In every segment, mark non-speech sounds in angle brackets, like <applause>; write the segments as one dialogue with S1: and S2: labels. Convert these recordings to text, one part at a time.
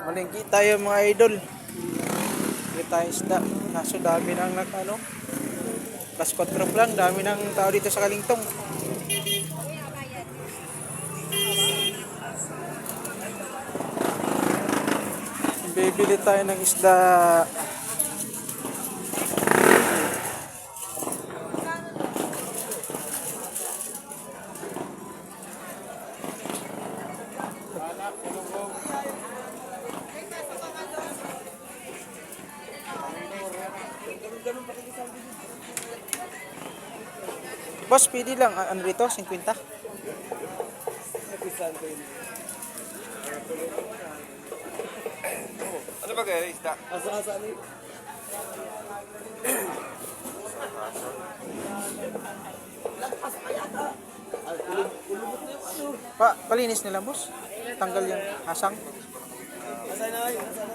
S1: Malingki tayo mga idol. Hindi tayo isda. Kaso dami nang nag ano. Plus 4 lang. Dami ng tao dito sa Kalingtong. Bibili tayo ng isda. Boss, pili lang. Ah, Ano dito? 50?
S2: Ano ba kaya isda?
S3: Asa-asa ni.
S1: Pa, palinis nila, boss. Tanggal yung hasang.
S3: Asa na? Asa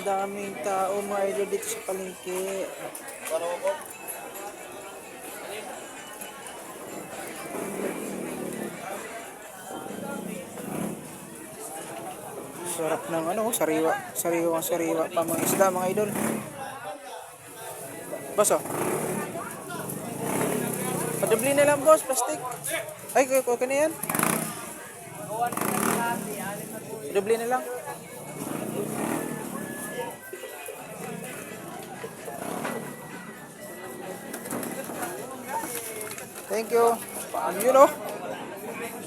S1: Ang daming tao mga idol dito sa palengke. Sarap ng ano, sariwa. Sariwa, sariwa pa mga isda mga idol. Boss oh. Padubli na lang boss, plastic. Ay, okay na yan. Padubli na lang. Thank you. Paano yun oh?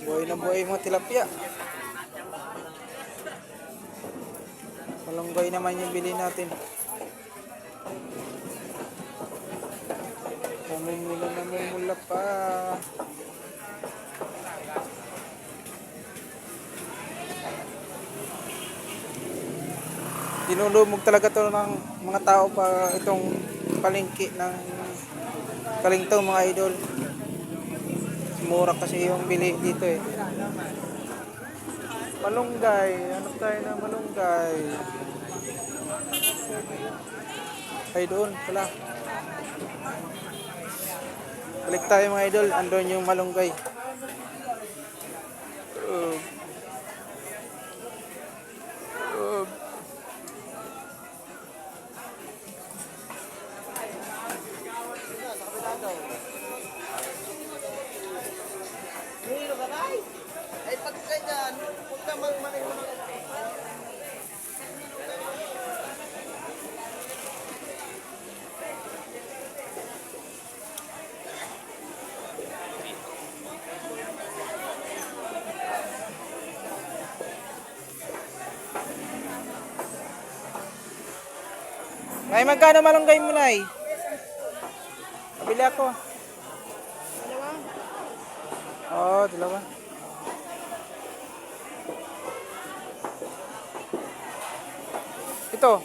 S1: Buhay na buhay mga tilapia. Malunggay naman yung bili natin. Namumula namumula pa. Dinulumog talaga to ng mga tao pa itong palengke ng kalingtong mga idol. Mura kasi yung bili dito eh. Malunggay. Ano tayo na malunggay? Ay doon pala. Balik tayo mga idol. Andun yung malunggay. Uh, uh,
S3: Hilo ka tay. Ay pag ganyan, huwag ka magmaneho ng
S1: Ay, magkano malunggay mo na eh? Kabili ako. Dalawa? Oo, dalawa. Ito?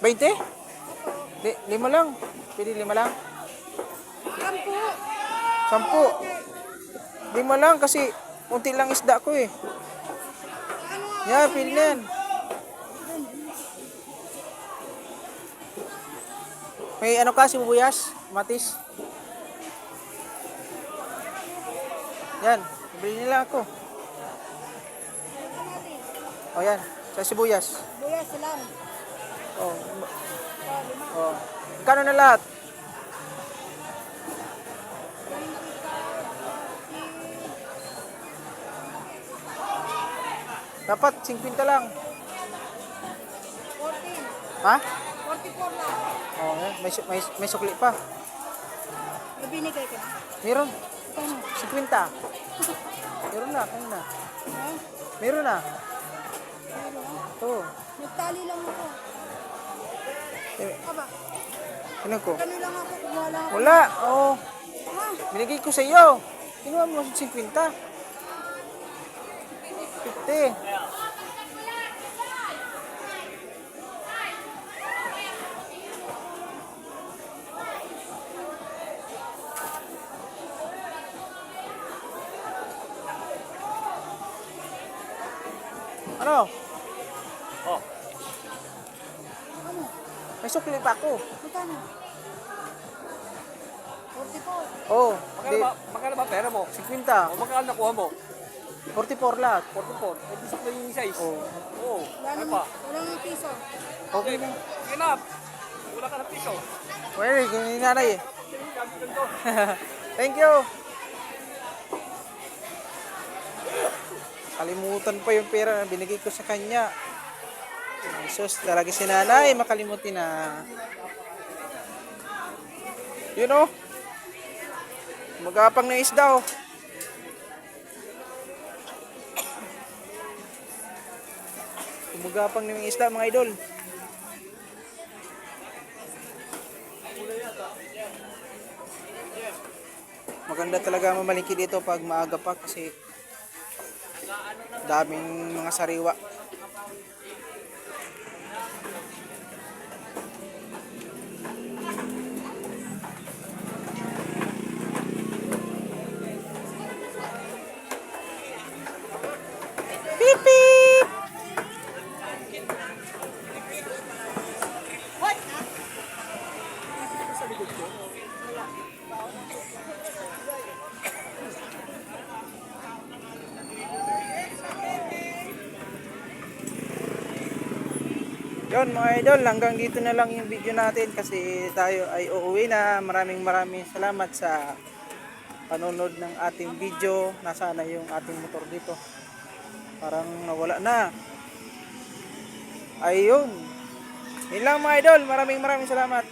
S1: 20. 20? Li lima lang. Pili lima lang. Sampu. Sampu. Lima lang kasi unti lang isda ko eh. Yeah, pili na yan. May ano ka, sibuyas, matis. Yan, bili nila ako. O yan, sa sibuyas.
S4: Buyas lang.
S1: O. O. Kano na lahat? Dapat 50 lang.
S4: 14.
S1: Ha?
S4: 44 lang.
S1: Oh, yan. may, may, may sukli pa.
S4: Binigay ka na.
S1: Meron.
S4: Paano?
S1: 50. <laughs> Meron na, kanya na. Meron na.
S4: Ano?
S1: Ito.
S4: Nagtali lang ako.
S1: Eh,
S4: Aba,
S1: Ano ko?
S4: kano lang ako. Kumuha lang ako.
S1: Wala. Oo.
S4: Ha?
S1: Binigay ko sa iyo. Kinuha mo 50. 50. Ano?
S2: Oh.
S4: Ano?
S1: May sukli pa ako.
S4: Magkano? 44.
S1: Oh,
S2: Magkano ba, magkano ba pera mo?
S1: 50.
S2: O magkano nakuha mo?
S1: 44 lahat.
S2: 44. Eh, gusto ko yung size.
S1: Oh,
S2: Oo.
S4: Wala
S2: Ano pa?
S4: wala nang piso.
S1: okay lang.
S2: Sige na. Wala ka ng piso.
S1: Well, yung nanay eh. <laughs> Thank you. Kalimutan pa yung pera na binigay ko sa kanya. Ay, sus, talaga si nanay, makalimutin na. Yun oh. Magapang na isda oh. Kumagapang na isda mga idol. Maganda talaga mamalingki dito pag maaga pa kasi daming mga sariwa. Yun mga idol, hanggang dito na lang yung video natin kasi tayo ay uuwi na. Maraming maraming salamat sa panonood ng ating video. Nasana yung ating motor dito. Parang nawala na. Ayun. Yun lang mga idol, maraming maraming salamat.